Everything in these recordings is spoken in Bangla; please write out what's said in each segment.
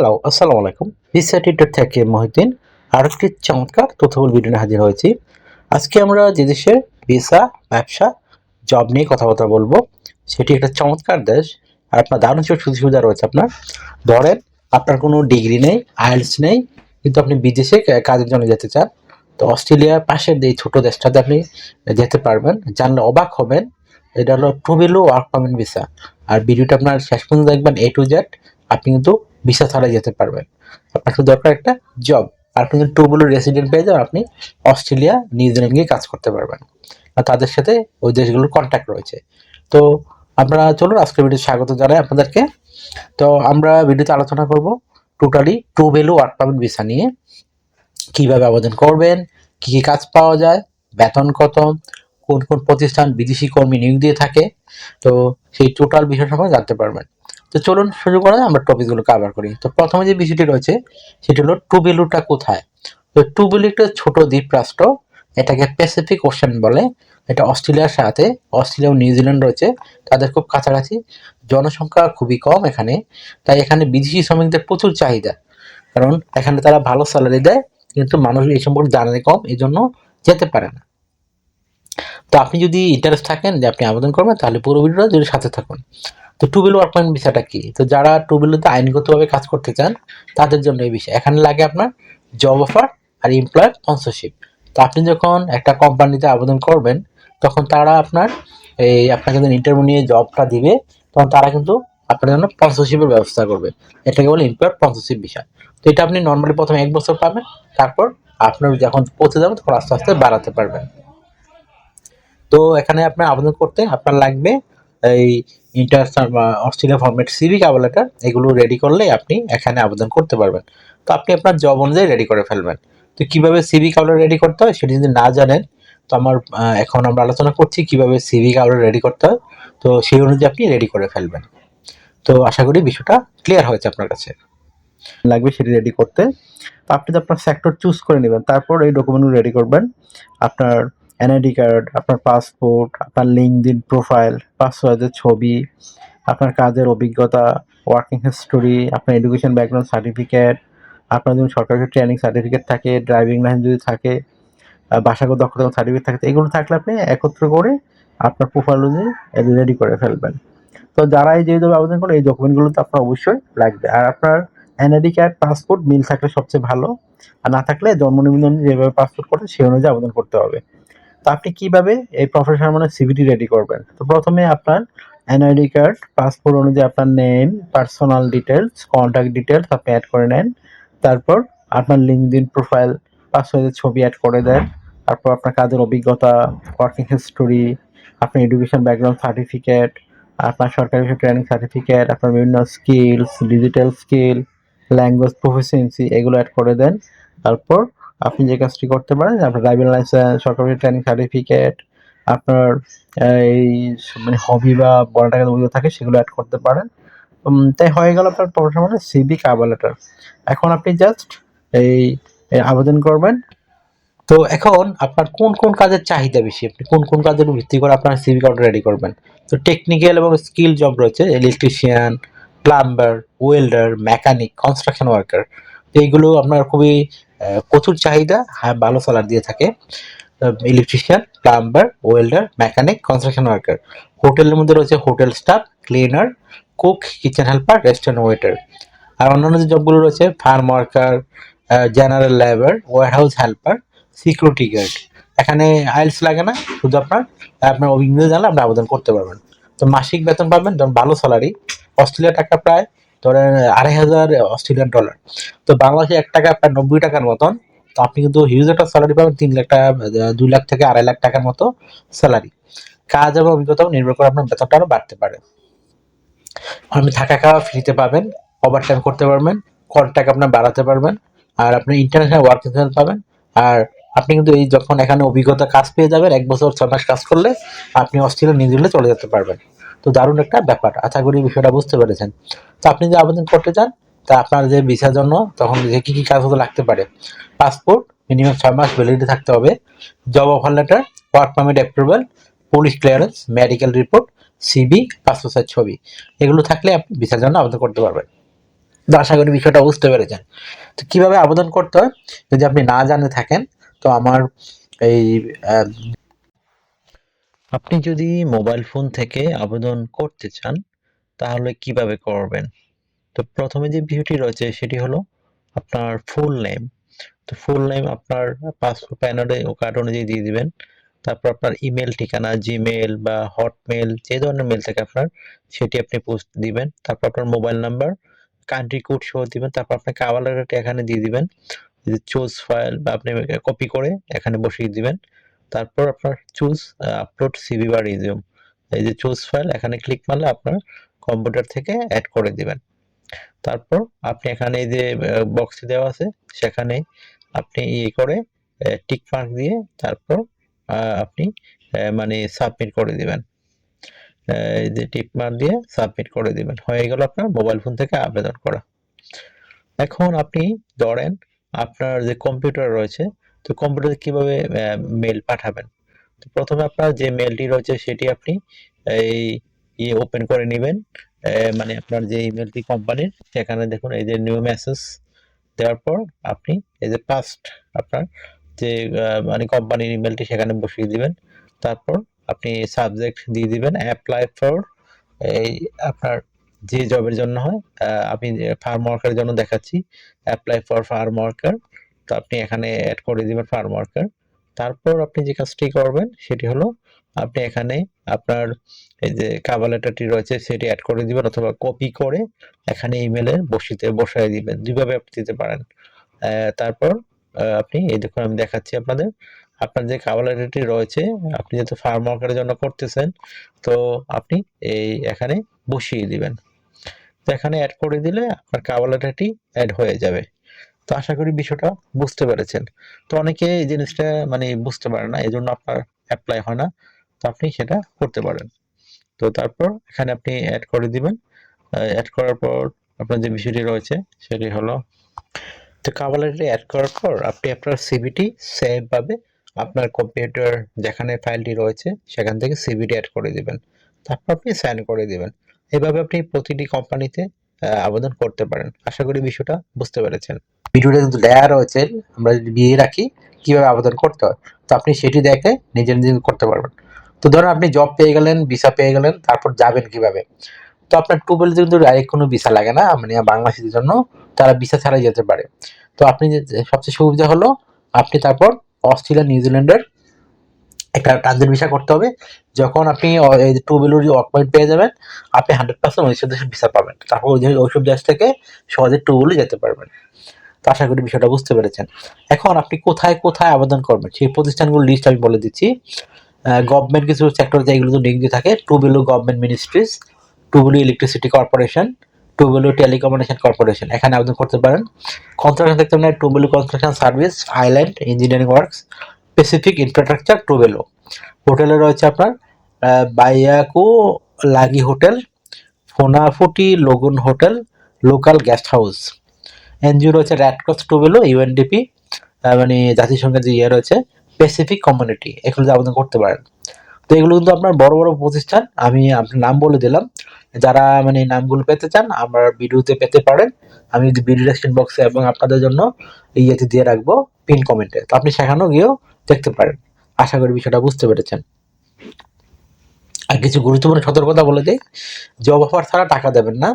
হ্যালো আসসালামু আলাইকুম টিউটর থেকে মহিউদ্দিন আর একটি চমৎকার তথ্যবল ভিডিও হাজির হয়েছি। আজকে আমরা যে দেশের ভিসা ব্যবসা জব নিয়ে কথাবার্তা বলব, সেটি একটা চমৎকার দেশ। আর আপনার দারুণ সব সুযোগ সুবিধা রয়েছে আপনার। ধরেন, আপনার কোনো ডিগ্রি নেই আইএলস নেই, কিন্তু আপনি বিদেশে কাজের জন্য যেতে চান। তো অস্ট্রেলিয়ার পাশের এই ছোট দেশটাতে আপনি যেতে পারবেন। জানলে অবাক হবেন, এটা হলো টুবেলো ওয়ার্ক পারমিট ভিসা আর ভিডিওটা আপনার শেষ পর্যন্ত দেখবেন এ টু জেড আপনি কিন্তু ভিসা ছাড়াই যেতে পারবেন। আপনার শুধু দরকার একটা জব আর আপনি যদি টুবেলো রেসিডেন্ট পেয়ে যান, আপনি অস্ট্রেলিয়া নিউজিল্যান্ড গিয়ে কাজ করতে পারবেন। আর তাদের সাথে ওই দেশগুলোর কন্ট্যাক্ট রয়েছে। তো আপনারা চলুন, আজকের ভিডিও স্বাগত জানাই আপনাদেরকে। তো আমরা ভিডিওতে আলোচনা করব totally Tuvalu work permit visa নিয়ে। কীভাবে আবেদন করবেন, কি কি কাজ পাওয়া যায়, বেতন কত, কোন কোন প্রতিষ্ঠান বিদেশি কর্মী নিয়োগ দিয়ে থাকে। তো সেই টোটাল বিষয় সম্পর্কে জানতে পারবেন। তো চলুন শুরু করা আমরা টপিকগুলো কভার করি। তো প্রথমে যে বিষয়টি রয়েছে, সেটি হলো টুবেলুটা কোথায়? তো টুবেলু একটা ছোট দ্বীপ রাষ্ট্র এটাকে প্যাসিফিক ওশান বলে। এটা অস্ট্রেলিয়ার সাথে, অস্ট্রেলিয়া ও নিউজিল্যান্ড রয়েছে, তাদের খুব কাছাকাছি। জনসংখ্যা খুবই কম এখানে, তাই এখানে বিদেশি শ্রমিকদের প্রচুর চাহিদা। কারণ এখানে তারা ভালো স্যালারি দেয়, কিন্তু মানুষ এই সম্পর্কে জানে কম এই জন্য যেতে পারে না। তো আপনি যদি ইন্টারেস্ট থাকেন যে আপনি আবেদন করবেন, তাহলে পুরো ভিডিওটা যদি সাথে থাকুন। তো টুবিল ওয়ার্ক পয়েন্ট ভিসাটা কি? তো যারা টু টুবিলতে আইনগতভাবে কাজ করতে চান, তাদের জন্য এই বিষয়। এখানে লাগে আপনার জব অফার আর এমপ্লয়ার স্পন্সরশিপ তো আপনি যখন একটা কোম্পানিতে আবেদন করবেন, তখন তারা আপনার এই আপনাকে যখন ইন্টারভিউ নিয়ে জবটা দিবে, তখন তারা কিন্তু আপনার জন্য স্পন্সরশিপের ব্যবস্থা করবে। এটাকে বলে এমপ্লয়ার স্পন্সরশিপ বিষয়। তো এটা আপনি নর্মালি প্রথমে এক বছর পাবেন, তারপর আপনার যখন পৌঁছে যাবেন, তখন আস্তে আস্তে বাড়াতে পারবেন। তো এখানে আপনার আবেদন করতে আপনার লাগবে এই inter Australia format CV letter এগুলো রেডি করলে আপনি এখানে আবেদন করতে পারবেন। তো আপনি আপনার জব অনুযায়ী রেডি করে ফেলবেন। তো কীভাবে সিভি কাবল রেডি করতে হয় সেটি যদি না জানেন, তো আমার এখন আমরা আলোচনা করছি কীভাবে সিভি কাবল রেডি করতে হয়। তো সেই অনুযায়ী আপনি রেডি করে ফেলবেন। তো আশা করি বিষয়টা ক্লিয়ার হয়েছে আপনার কাছে। লাগবে সেটি রেডি করতে। তো আপনি তো আপনার সেক্টর চুজ করে নেবেন। তারপর এই ডকুমেন্টগুলো রেডি করবেন। আপনার এনআইডি কার্ড আপনার পাসপোর্ট আপনার লিঙ্কডিন প্রোফাইল পাসওয়ার্ডের ছবি, আপনার কাজের অভিজ্ঞতা ওয়ার্কিং হিস্টোরি আপনার এডুকেশন ব্যাকগ্রাউন্ড সার্টিফিকেট আপনার যদি সরকারি ট্রেনিং সার্টিফিকেট থাকে ড্রাইভিং লাইসেন্স যদি থাকে ভাষাগত দক্ষতা সার্টিফিকেট থাকে এগুলো থাকলে আপনি একত্র করে আপনার প্রোফাইল অনুযায়ী রেডি করে ফেলবেন। তো যারা এই যেভাবে আবেদন করেন এই ডকুমেন্টগুলো তো আপনার অবশ্যই লাগবে। আর আপনার এনআইডি কার্ড পাসপোর্ট মিল থাকলে সবচেয়ে ভালো। আর না থাকলে জন্ম নিবন্ধন যেভাবে পাসপোর্ট করে, সেই অনুযায়ী আবেদন করতে হবে। তো আপনি কীভাবে এই প্রফেশনাল মানে সিভিটি রেডি করবেন? তো প্রথমে আপনার এনআইডি কার্ড পাসপোর্ট অনুযায়ী আপনার name personal details contact details আপনি অ্যাড করে নেন। তারপর আপনার লিঙ্কডিন প্রোফাইল পাসওয়ার্ডের ছবি অ্যাড করে দেন। তারপর আপনার কাজের অভিজ্ঞতা ওয়ার্কিং হিস্টোরি আপনার এডুকেশন ব্যাকগ্রাউন্ড সার্টিফিকেট আপনার সরকারি ট্রেনিং সার্টিফিকেট আপনার বিভিন্ন skills digital skill language proficiency এগুলো অ্যাড করে দেন। তারপর আপনি যে কাজটি করতে পারেন, আপনার ড্রাইভিং লাইসেন্স সরকারি ট্রেনিং সার্টিফিকেট আপনার এই মানে হবি বা বড় টাকা অভিযোগ থাকে সেগুলো অ্যাড করতে পারেন। তাই হয়ে গেল আপনার প্রফেশনাল মানে সিবি কাবার লেটার এখন আপনি জাস্ট এই আবেদন করবেন। তো এখন আপনার কোন কোন কাজের চাহিদা বেশি? আপনি কোন কোন কাজের ভিত্তি করে আপনার সিভি কার্ড রেডি করবেন? তো টেকনিক্যাল এবং স্কিল জব রয়েছে electrician plumber welder mechanic construction worker এইগুলো আপনার খুবই প্রচুর চাহিদা হ্যাঁ ভালো স্যালারি দিয়ে থাকে। Electrician plumber welder mechanic construction worker হোটেলের মধ্যে রয়েছে hotel staff cleaner cook kitchen helper restaurant waiter আর অন্যান্য যে জবগুলো রয়েছে farm worker general labour warehouse helper security guard এখানে আইলস লাগে না, শুধু আপনার আপনার অভিজ্ঞতা জানলে আপনি আবেদন করতে পারবেন। তো মাসিক বেতন পাবেন ধরুন ভালো স্যালারি অস্ট্রেলিয়া টাকা প্রায় ধরেন, আড়াই হাজার অস্ট্রেলিয়ান ডলার তো বাংলাদেশে এক টাকা প্রায় নব্বই টাকার মতন। তো আপনি কিন্তু হিউজ একটা স্যালারি পাবেন, তিন লাখ টাকা দুই লাখ থেকে আড়াই লাখ টাকার মতো স্যালারি কাজ এবং অভিজ্ঞতা নির্ভর করে আপনার বেতনটা আরও বাড়তে পারে। আপনি থাকা খাওয়া ফ্রিতে পাবেন ওভার টাইম করতে পারবেন কন্ট্যাক্ট আপনার বাড়াতে পারবেন, আর আপনি ইন্টারন্যাশনাল ওয়ার্ক এক্সপিরিয়েন্স পাবেন। আর আপনি কিন্তু এই যখন এখানে অভিজ্ঞতা কাজ পেয়ে যাবেন, এক বছর ছয় মাস কাজ করলে আপনি অস্ট্রেলিয়া নিউজিল্যান্ডে চলে যেতে পারবেন। তো দারুণ একটা ব্যাপার। আশা করি বিষয়টা বুঝতে পেরেছেন। তো আপনি যে আবেদন করতে চান, তা আপনার যে ভিসার জন্য, তখন যে কী কী কাগজ লাগতে পারে পাসপোর্ট মিনিমাম ছয় মাস ভ্যালিডিটি থাকতে হবে job offer letter work permit approval police clearance medical report CV passport size ছবি, এগুলো থাকলে আপনি ভিসার জন্য আবেদন করতে পারবেন। তো আশা করি বিষয়টা বুঝতে পেরেছেন। তো কীভাবে আবেদন করতে হয়, যদি আপনি না জানে থাকেন, তো আমার এই আপনি যদি মোবাইল ফোন থেকে আবেদন করতে চান, তাহলে কীভাবে করবেন? তো প্রথমে যে বিষয়টি রয়েছে, সেটি হলো আপনার ফুল নেম তো ফুল নেম আপনার পাসপোর্ট প্যানেলে ও কার্ড অনুযায়ী দিয়ে দিবেন। তারপর আপনার ইমেল ঠিকানা জিমেল বা হটমেল যে ধরনের মেল থাকে আপনার সেটি আপনি পোস্ট দিবেন। তারপর আপনার মোবাইল নাম্বার কান্ট্রি কোড সহ দিবেন। তারপর আপনার কাভার লেটারটা এখানে দিয়ে দিবেন। চোজ ফাইল বা আপনি কপি করে এখানে বসিয়ে দিবেন। তারপর আপনার চুজ আপলোড সিভি বা রিজিউম এই যে চুজ ফাইল এখানে ক্লিক মারলে আপনার কম্পিউটার থেকে অ্যাড করে দিবেন। তারপর আপনি এখানে এই যে বক্সে দেওয়া আছে, সেখানে আপনি ইয়ে করে টিক মার্ক দিয়ে তারপর আপনি মানে সাবমিট করে দিবেন। এই যে টিক মার্ক দিয়ে সাবমিট করে দিবেন। হয়ে গেল আপনার মোবাইল ফোন থেকে আবেদন করা। এখন আপনি ধরেন আপনার যে কম্পিউটার রয়েছে তো কম্পিউটারে কীভাবে মেল পাঠাবেন? তো প্রথমে আপনার যে মেলটি রয়েছে সেটি আপনি, এই ইয়ে ওপেন করে নেবেন। মানে আপনার যে ইমেলটি কোম্পানির সেখানে দেখুন এই যে নিউ মেসেজ দেওয়ার পর আপনি এই যে পাস্ট আপনার যে মানে কোম্পানির ইমেলটি সেখানে বসিয়ে দিবেন। তারপর আপনি সাবজেক্ট দিয়ে দিবেন অ্যাপ্লাই ফর এই আপনার যে জবের জন্য হয় আমি ফার্ম ওয়ার্কারের জন্য দেখাচ্ছি অ্যাপ্লাই ফর ফার্ম ওয়ার্কার তো আপনি এখানে অ্যাড করে দিবেন ফার্ম ওয়ার্কার তারপর আপনি যে কাজটি করবেন, সেটি হলো আপনি এখানে আপনার এই যে কাভার লেটারটি রয়েছে, সেটি অ্যাড করে দিবেন অথবা কপি করে এখানে ইমেলে বসিতে, বসায় দিবেন। দুইভাবে আপনি দিতে পারেন। তারপর আপনি, এই দেখুন আমি দেখাচ্ছি আপনাদের। আপনার যে কাভার লেটারটি রয়েছে, আপনি যেহেতু ফার্ম ওয়ার্কারের জন্য করতেছেন, তো আপনি এই এখানে বসিয়ে দিবেন। তো এখানে অ্যাড করে দিলে আপনার কাভার লেটারটি অ্যাড হয়ে যাবে। তো আশা করি বিষয়টা বুঝতে পেরেছেন। তো অনেকে এই জিনিসটা মানে বুঝতে পারে না এই জন্য আপনার অ্যাপ্লাই হয় না, তো আপনি সেটা করতে পারেন। তো তারপর এখানে আপনি অ্যাড করে দিবেন। অ্যাড করার পর আপনার যে বিষয়টি রয়েছে, সেটি হলো তো কাভালেটে অ্যাড করার পর আপনি আপনার সিভিটি সেভ ভাবে আপনার কম্পিউটার যেখানে ফাইলটি রয়েছে, সেখান থেকে সিভিটি অ্যাড করে দিবেন। তারপর আপনি সাইন করে দিবেন। এভাবে আপনি প্রতিটি কোম্পানিতে আবেদন করতে পারেন। আশা করি বিষয়টা বুঝতে পেরেছেন। ভিডিওটা কিন্তু দেয়া রয়েছে, আমরা যদি দিয়ে রাখি, কীভাবে আবেদন করতে হয়। তো আপনি সেটি দেখে নিজে নিজে করতে পারবেন। তো ধরুন আপনি জব পেয়ে গেলেন ভিসা পেয়ে গেলেন, তারপর যাবেন কীভাবে? তো আপনার টুবেল কিন্তু ডাইরেক্ট কোনো ভিসা লাগে না মানে বাংলাদেশের জন্য, তারা ভিসা ছাড়াই যেতে পারে। তো আপনি যে যে, সবচেয়ে সুবিধা হলো, আপনি তারপর অস্ট্রেলিয়া নিউজিল্যান্ডের একটা ট্রানজিট ভিসা করতে হবে। যখন আপনি টুবেলুর ওয়ার্ক পয়েন্ট পেয়ে যাবেন, আপনি হান্ড্রেড পার্সেন্ট ওইসব দেশের ভিসা পাবেন। তারপর ওই যে- ওইসব দেশ থেকে সহজে টুবেলু যেতে পারবেন। তো আশা করি বিষয়টা বুঝতে পেরেছেন। এখন আপনি কোথায় কোথায় আবেদন করবেন? সেই প্রতিষ্ঠানগুলোর লিস্ট আমি বলে দিচ্ছি। গভর্নমেন্ট কিছু সেক্টর যেগুলো লিঙ্ক দিয়ে থাকে। Tuvalu government ministries to Tuvalu electricity corporation to Tuvalu telecommunication corporation এখানে আবেদন করতে পারেন। কনস্ট্রাকশন সেক্টর নেয় Tuvalu construction service island engineering works specific infrastructure Tuvalu হোটেলে রয়েছে আপনার Vaiaku Lagi hotel Funafuti lagoon hotel local guest house NGO রয়েছে রেড ক্রস টুবেলো ইউএনডিপি মানে জাতিসংঘের যে ইয়ে রয়েছে স্পেসিফিক কমিউনিটি এগুলো আবেদন করতে পারেন। তো এগুলো কিন্তু আপনার বড় বড় প্রতিষ্ঠান, আমি আপনার নাম বলে দিলাম। যারা মানে নামগুলো পেতে চান, আমার ভিডিওতে পেতে পারেন। আমি ডেসক্রিপশন বক্সে এবং আপনাদের জন্য ইয়েতে দিয়ে রাখব পিন কমেন্টে তো আপনি সেখানেও গিয়েও দেখতে পারেন। আশা করি বিষয়টা বুঝতে পেরেছেন। আর কিছু গুরুত্বপূর্ণ সতর্কতা বলে দিই জব অফার ছাড়া টাকা দেবেন না।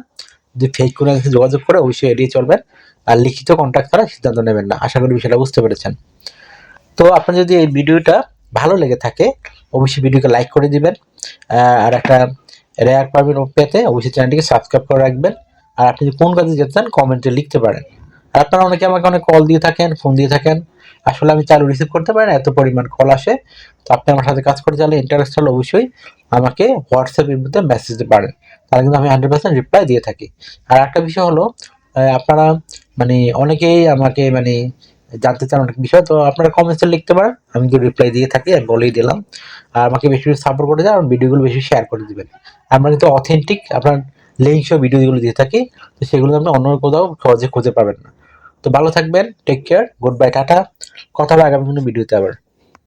যদি ফেক কোনো যোগাযোগ করে, অবশ্যই এড়িয়ে চলবেন। আর লিখিত কন্ট্যাক্ট ছাড়া সিদ্ধান্ত নেবেন না। আশা করি বিষয়টা বুঝতে পেরেছেন। তো আপনার যদি এই ভিডিওটা ভালো লেগে থাকে, অবশ্যই ভিডিওকে লাইক করে দিবেন। আর একটা রেয়ার পারবেন পেতে, অবশ্যই চ্যানেলটিকে সাবস্ক্রাইব করে রাখবেন। আর আপনি কোন কাজে যেতে চান কমেন্টে লিখতে পারেন। আর আপনারা অনেকে আমাকে অনেক কল দিয়ে থাকেন ফোন দিয়ে থাকেন। আসলে আমি চালু রিসিভ করতে পারি না, এত পরিমাণ কল আসে। তো আপনি আমার সাথে কাজ করতে চাইলে ইন্টারেস্ট হলে অবশ্যই আমাকে হোয়াটসঅ্যাপের মধ্যে মেসেজ দিতে পারেন। তাহলে কিন্তু আমি হান্ড্রেড পার্সেন্ট রিপ্লাই দিয়ে থাকি। আর একটা বিষয় হলো আপনারা মানে অনেকেই আমাকে মানে জানতে চান অনেক বিষয়, তো আপনারা কমেন্টসে লিখতে পারেন। আমি তো রিপ্লাই দিয়ে থাকি, আমি বলেই দিলাম। আর আমাকে বেশি বেশি সাপোর্ট করে দেন ভিডিওগুলো বেশি শেয়ার করে দেবেন। আমরা কিন্তু অথেন্টিক আপনার লিঙ্ক সহ ভিডিওগুলো দিয়ে থাকি, তো সেগুলো আপনি অন্য কোথাও সহজে খুঁজে পাবেন না। তো ভালো থাকবেন take care good bye tata. কথা হবে আগামী কোনো ভিডিওতে আবার।